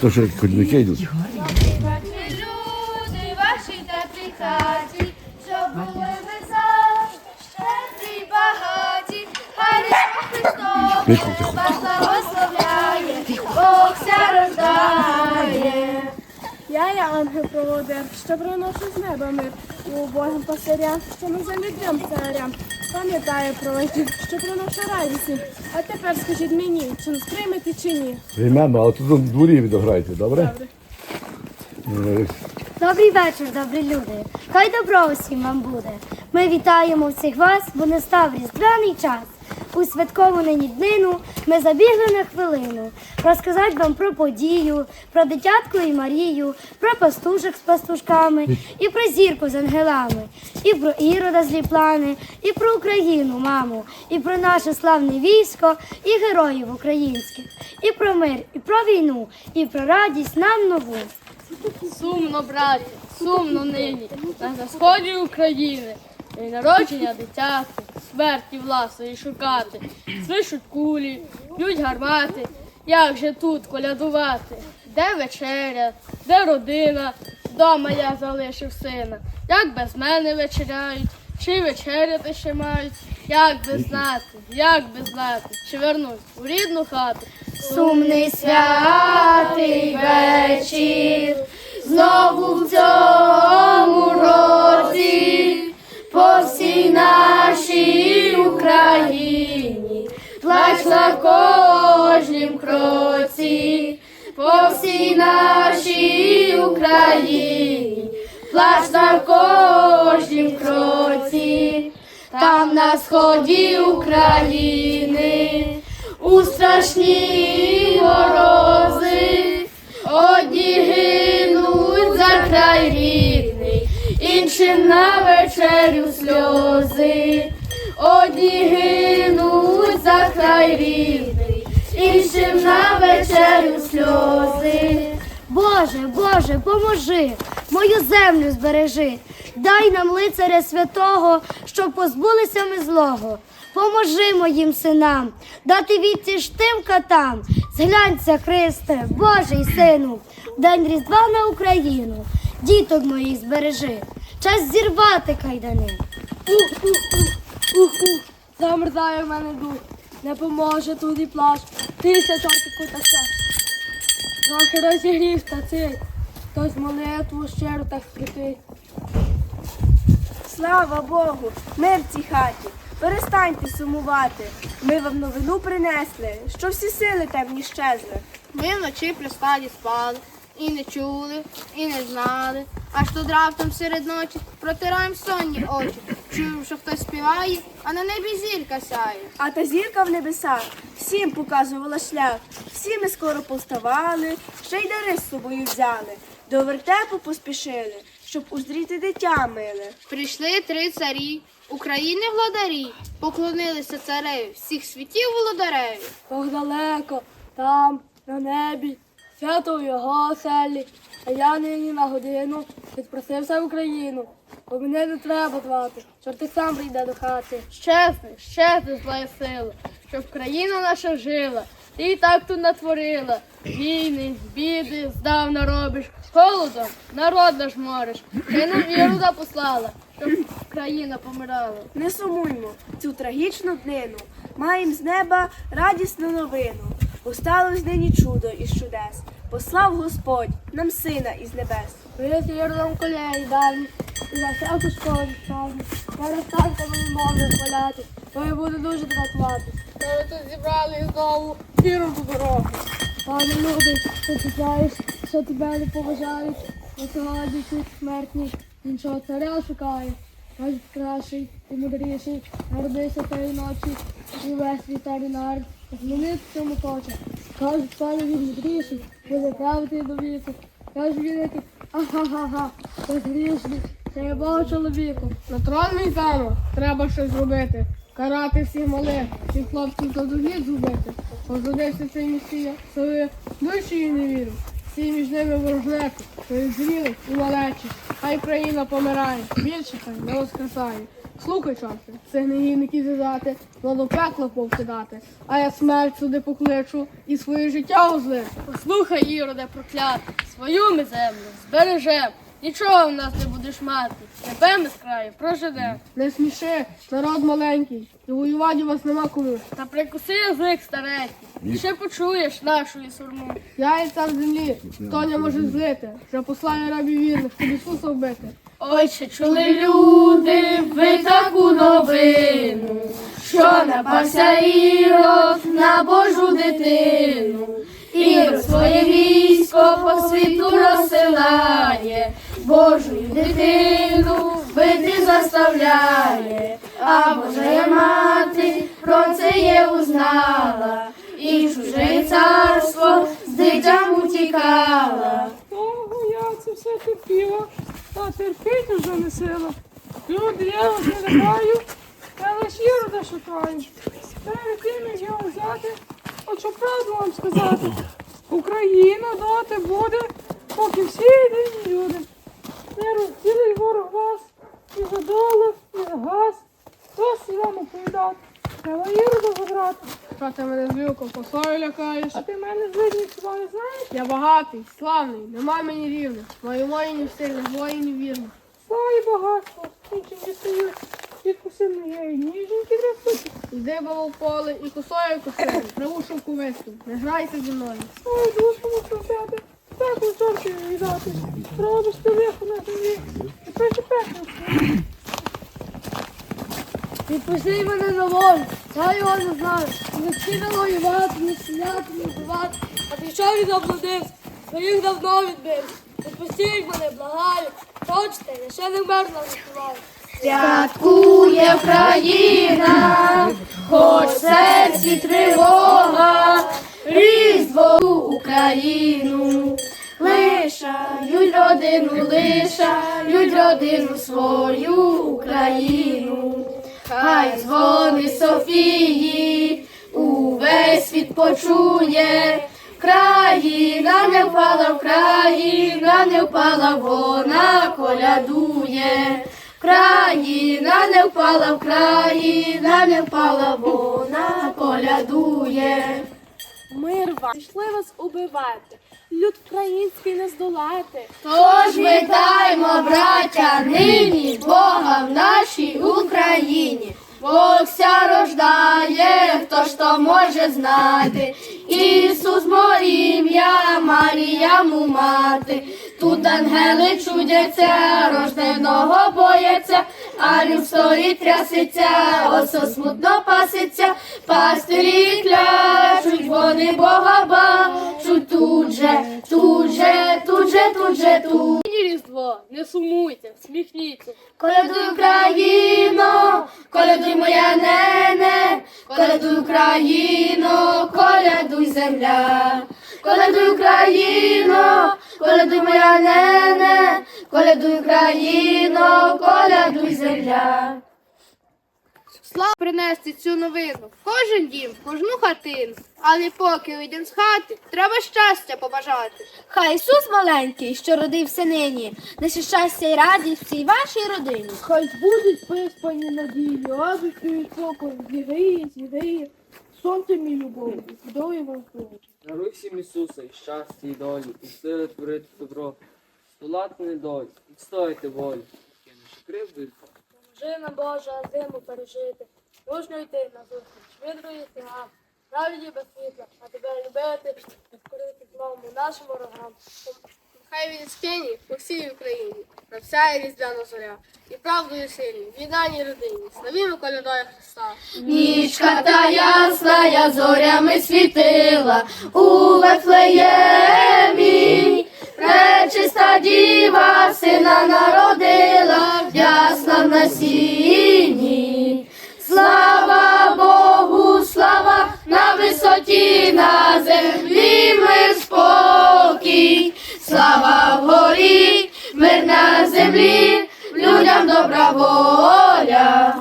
То що ходьбики йдуть. Люди ваші теплі хаті, щоб були щедрі багаті, хай Різдво Тихо, тихо. вас благословляє, Бог ся рождає. Я є ангел-проводир, що приношу з неба мир і убогим пастирям, що ми за людям царям. Пам'ятаю про лихів, що приношу радість. А тепер скажіть мені, чи не сприймете чи ні? Приймемо, але тут в дворі відограйте, добре? Добре. Добрий вечір, добрі люди. Хай добро усім вам буде. Ми вітаємо всіх вас, бо настав різдвяний час. У святкову нині днину ми забігли на хвилину розказати вам про подію, про дитятку і Марію, про пастушок з пастушками, і про зірку з ангелами, і про ірода злі плани, і про Україну, маму, і про наше славне військо, і героїв українських, і про мир, і про війну, і про радість нам нову. Сумно, браті, сумно нині, на сході України. І народження дитяти, смерті власної шукати. Свишуть кулі, б'ють гармати. Як же тут колядувати? Де вечеря, де родина? Вдома я залишив сина. Як без мене вечеряють, чи вечеряти ще мають? Як би знати, як би знати, чи вернусь у рідну хату. Сумний святий вечір, знову в цьому всій нашій Україні, плач на кожнім кроці, по всій нашій Україні, плач на кожнім кроці, там на сході України. У страшні морози одні гинуть за край іншим на вечерю сльози, одні гинуть за край рідний, іншим на вечерю сльози. Боже, Боже, поможи, мою землю збережи, дай нам лицаря святого, щоб позбулися ми злого. Поможи моїм синам, дати відсіч тим катам. Зглянься, Христе, Божий сину, в день Різдва на Україну, діток моїх збережи, час зірвати кайдани. Ух-ух, замерзає в мене дух, не поможе тут і плач, тися чортику та все. Трохи розігрів та цей, хтось молитву щиро так скрипить. Слава Богу, мир в цій хаті. Перестаньте сумувати. Ми вам новину принесли, що всі сили темні щезли. Ми вночі при стаді спали, і не чули, і не знали. Аж тут раптом серед ночі протираємо сонні очі. Чуємо, що хтось співає, а на небі зірка сяє. А та зірка в небесах всім показувала шлях. Всі ми скоро повставали, ще й дари з собою взяли. До вертепу поспішили, щоб уздріти дитя миле. Прийшли три царі, України владарі, поклонилися цареві, всіх світів володареві. Бог далеко, там, на небі, свято в його оселі, а я нині на годину відпросився в Україну. Бо мене не треба звати, чортик сам прийде до хати. Щезни, щезни зла сила, щоб країна наша жила. Ти і так тут натворила. Війни, біди, здавна робиш, голодом народ наш мориш. Ти нам віру запослала, щоб країна помирала. Не сумуймо цю трагічну днину. Маєм з неба радісну новину. Бо сталось нині чудо із чудес. Послав Господь нам сина із небес. Виявити ярдом колеї давні, і за всяку школу. Зараз так мені можна хваляти, бо я буду дуже дратувати. Та ви тут зібрали знову віру до дороги. Пане любий, що ти знаєш, що тебе не поважають, на сьогодні світ смертний, іншого царя шукає. Кажуть, кращий і мудріший, народився тої ночі, і весь вітарі народ, змінити цьому хоче. Кажуть, пане він мудріший, буде правити до віку. Кажуть, він який, ага-га-га, безгрішний, це я Бог чоловіку. На трон мій треба щось зробити. Карати всіх малих, всіх хлопців за догід зубити. Позадився цей місія, своє душі і не вірю. Всі між ними ворожнеки, і зріли і малечі. Хай країна помирає, більше хай не воскресає. Слухай, чаще, не негідників зізати, воно пекло повсідати, а я смерть сюди покличу і своє життя узличу. Послухай, Іроде, проклятий, свою ми землю збережем. Нічого в нас не будеш мати. Тебе ми з краю прожидем. Не сміши, народ маленький, і воювати у вас нема кому. Та прикуси язик старенький. І ще почуєш нашу сурму. Я і цар землі, хто не може злити, що послає рабів вірних, щоб Ісуса вбити. Ой, чи чули люди, ви таку новину, що напався Ірод на Божу дитину. Ірод своє військо по світу розсилає, Божу дитину бити заставляє, а Божа мати про це є узнала, і чуже царство з дитям утікала. Ого, я це все терпіла, та терпіти вже не сила. Люди, я вас не лякаю, я лиш ірода шукаю. Перед тим, як його взяти, що правду вам сказати. Україна доти буде, поки всі єдині люди. Не розділить ворог вас і за долар, і за газ. Досі вам оповідати. Треба ірода Що ти мене з люком косою лякаєш? А ти мене злидні не знаєш? Я багатий, славний, нема мені рівних. Маю воїнів сильних, воїнів вірних. Слава і багатство, іншим дістають. Від куси моєї ніженьки трясуть. Йди бо в поле і косою косою, траву шовковисту, не грайся зі мною. Ой, душу мушу взяти, так у чорті віддати. Робиш ти лихо на землі, і пише пекло. Відпусти мене на волю, я його не знаю. Не хотіли воювати, не стріляти, не вбивати. А пішов і заблудився, своїх давно відбив. Відпустіть мене, благаю. Хочете, я ще не мерзла заспіваю. Святкує країна, хоч в серці тривога, різдво Україну. Лишають родину, лишають родину свою Україну. Хай дзвони Софії увесь світ почує. Країна не впала, в країна не впала, вона колядує. Країна не впала, в країна не впала, вона колядує. Мир вам, пішли вас убивати, люд український не здолати. Тож вітаймо, браття, нині Бога в нашій Україні. Бог ся рождає, хто ж то може знати. Ісус мо ім'я, Марія му мати. Тут ангели чудяться, рожденого бояться, а люд стоїть трясеться, осо смутно паситься, пастирі клячуть, вони Бога бачуть тут же, тут же, тут же, тут же, тут. Різдво, не сумуйте, всміхніться. Колядуй Україно, колядуй моя нене, колядуй Україно, колядуй земля. Колядуй Україно, колядуй моя нене, колядуй Україно, колядуй земля. Слава принести цю новину. в Кожен дім, в кожну хатину. Але поки вийдемо з хати, треба щастя побажати. Хай Ісус маленький, що родився нині, несе щастя і радість всій вашій родині. Хай збудуть приспані надії, радості і спокою, зігріє, зігріє. Сонце мій любов, здоров'я вам здоров'я. Даруй всім Ісуса і щастя, і долі, і сили творити добро, столати недолі, відстояти волю. І Поможи нам, Боже, зиму пережити, мужньо йти на зустріч, відрої снігам, правді без світла, а тебе любити, і вкорити знову нашим ворогам. Хай він спіні по всій Україні, на вся різдвяна зоря. І правдою сильні, в єднаній родині, славімо колядою Христа. Нічка та ясна, я зорями світила у Вифлеємі. Нечиста діва сина народила в ясла на сіні. Слава Богу, слава на висоті, на землі мир спокій, слава горі, мир на землі, людям добра воля.